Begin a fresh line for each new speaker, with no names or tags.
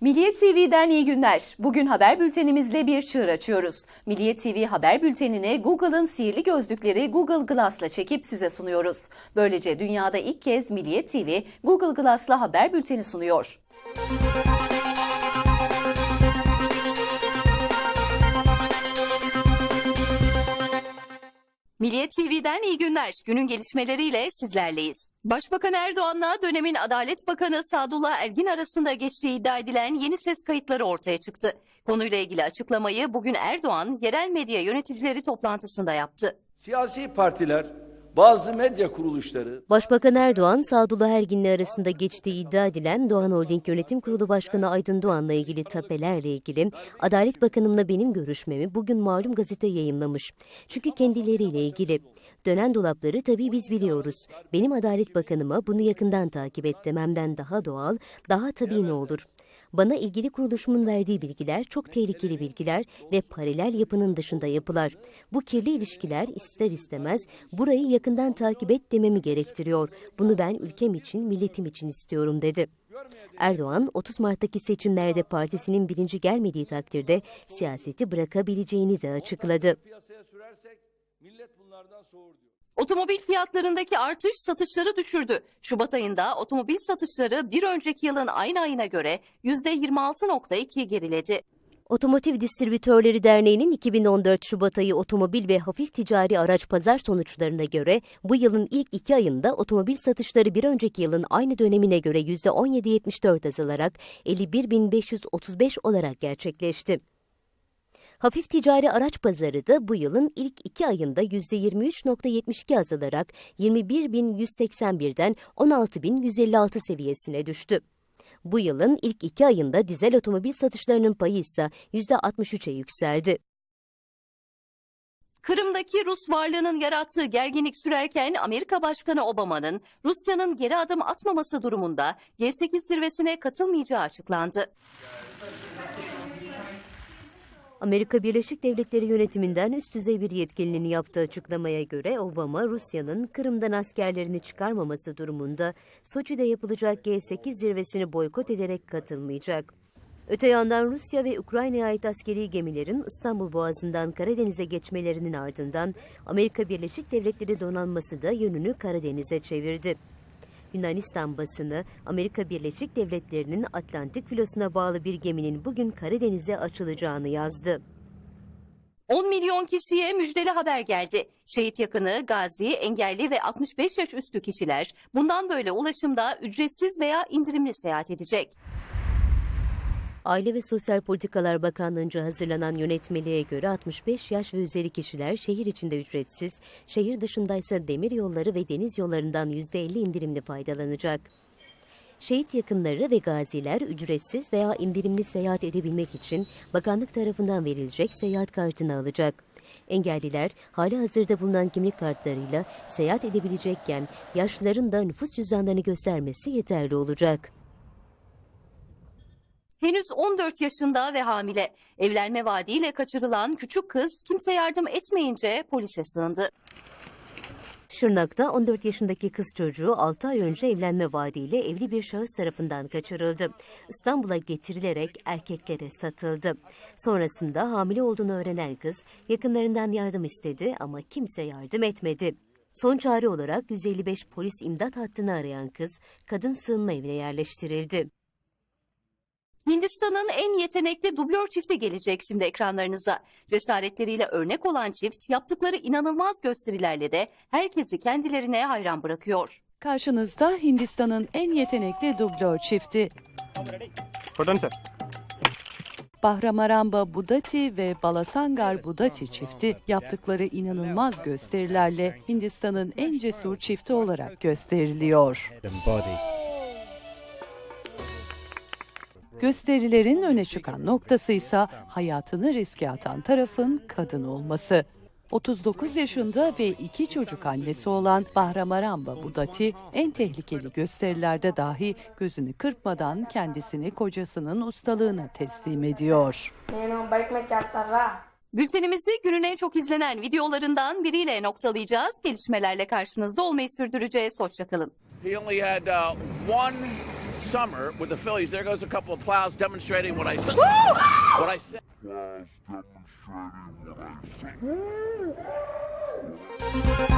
Milliyet TV'den iyi günler. Bugün haber bültenimizle bir çığır açıyoruz. Milliyet TV haber bültenini Google'ın sihirli gözlükleri Google Glass'la çekip size sunuyoruz. Böylece dünyada ilk kez Milliyet TV Google Glass'la haber bülteni sunuyor. Milliyet TV'den iyi günler. Günün gelişmeleriyle sizlerleyiz. Başbakan Erdoğan'la dönemin Adalet Bakanı Sadullah Ergin arasında geçtiği iddia edilen yeni ses kayıtları ortaya çıktı. Konuyla ilgili açıklamayı bugün Erdoğan yerel medya yöneticileri toplantısında yaptı.
Siyasi partiler, bazı medya kuruluşları
Başbakan Erdoğan, Sadullah Ergin'le arasında geçtiği iddia edilen Doğan Holding Yönetim Kurulu Başkanı Aydın Doğan'la ilgili tapelerle ilgili Adalet Bakanımla benim görüşmemi bugün malum gazete yayımlamış. Çünkü kendileriyle ilgili. Dönen dolapları tabii biz biliyoruz. Benim Adalet Bakanıma bunu yakından takip et dememden daha doğal, daha tabii ne olur. Bana ilgili kuruluşumun verdiği bilgiler çok tehlikeli bilgiler ve paralel yapının dışında yapılar. Bu kirli ilişkiler ister istemez burayı yakından takip et dememi gerektiriyor. Bunu ben ülkem için, milletim için istiyorum dedi. Erdoğan, 30 Mart'taki seçimlerde partisinin birinci gelmediği takdirde siyaseti bırakabileceğini de açıkladı.
millet bunlardan soğur diyor.
Otomobil fiyatlarındaki artış satışları düşürdü. Şubat ayında otomobil satışları bir önceki yılın aynı ayına göre %26.2 geriledi.
Otomotiv Distribütörleri Derneği'nin 2014 Şubat ayı otomobil ve hafif ticari araç pazar sonuçlarına göre bu yılın ilk iki ayında otomobil satışları bir önceki yılın aynı dönemine göre %17.74 azalarak 51.535 olarak gerçekleşti. Hafif ticari araç pazarı da bu yılın ilk iki ayında %23.72 azalarak 21.181'den 16.156 seviyesine düştü. Bu yılın ilk iki ayında dizel otomobil satışlarının payı ise %63'e yükseldi.
Kırım'daki Rus varlığının yarattığı gerginlik sürerken Amerika Başkanı Obama'nın Rusya'nın geri adım atmaması durumunda G8 zirvesine katılmayacağı açıklandı.
Amerika Birleşik Devletleri yönetiminden üst düzey bir yetkilinin yaptığı açıklamaya göre Obama, Rusya'nın Kırım'dan askerlerini çıkarmaması durumunda Soçi'de yapılacak G8 zirvesini boykot ederek katılmayacak. Öte yandan Rusya ve Ukrayna'ya ait askeri gemilerin İstanbul Boğazı'ndan Karadeniz'e geçmelerinin ardından Amerika Birleşik Devletleri donanması da yönünü Karadeniz'e çevirdi. Yunanistan basını Amerika Birleşik Devletleri'nin Atlantik filosuna bağlı bir geminin bugün Karadeniz'e açılacağını yazdı.
10 milyon kişiye müjdeli haber geldi. Şehit yakını, gazi, engelli ve 65 yaş üstü kişiler bundan böyle ulaşımda ücretsiz veya indirimli seyahat edecek.
Aile ve Sosyal Politikalar Bakanlığı'nca hazırlanan yönetmeliğe göre 65 yaş ve üzeri kişiler şehir içinde ücretsiz, şehir dışındaysa demir yolları ve deniz yollarından %50 indirimli faydalanacak. Şehit yakınları ve gaziler ücretsiz veya indirimli seyahat edebilmek için bakanlık tarafından verilecek seyahat kartını alacak. Engelliler hali hazırda bulunan kimlik kartlarıyla seyahat edebilecekken yaşlıların da nüfus cüzdanlarını göstermesi yeterli olacak.
Henüz 14 yaşında ve hamile. Evlenme vaadiyle kaçırılan küçük kız kimse yardım etmeyince polise sığındı.
Şırnak'ta 14 yaşındaki kız çocuğu 6 ay önce evlenme vaadiyle evli bir şahıs tarafından kaçırıldı. İstanbul'a getirilerek erkeklere satıldı. Sonrasında hamile olduğunu öğrenen kız yakınlarından yardım istedi ama kimse yardım etmedi. Son çare olarak 155 polis imdat hattını arayan kız kadın sığınma evine yerleştirildi.
Hindistan'ın en yetenekli dublör çifti gelecek şimdi ekranlarınıza. Cesaretleriyle örnek olan çift yaptıkları inanılmaz gösterilerle de herkesi kendilerine hayran bırakıyor.
Karşınızda Hindistan'ın en yetenekli dublör çifti.
Pardon sir.
Bahramaramba Budati ve Balasangar Budati çifti yaptıkları inanılmaz gösterilerle Hindistan'ın en cesur çifti olarak gösteriliyor. Gösterilerin öne çıkan noktası ise hayatını riske atan tarafın kadın olması. 39 yaşında ve iki çocuk annesi olan Bahramaramba Budati en tehlikeli gösterilerde dahi gözünü kırpmadan kendisini kocasının ustalığına teslim ediyor.
Bültenimizi günün en çok izlenen videolarından biriyle noktalayacağız. Gelişmelerle karşınızda olmayı sürdüreceğiz. Hoşçakalın.
summer with the Phillies. There goes a couple of plows demonstrating what I said. What I said. Plows demonstrating what I said.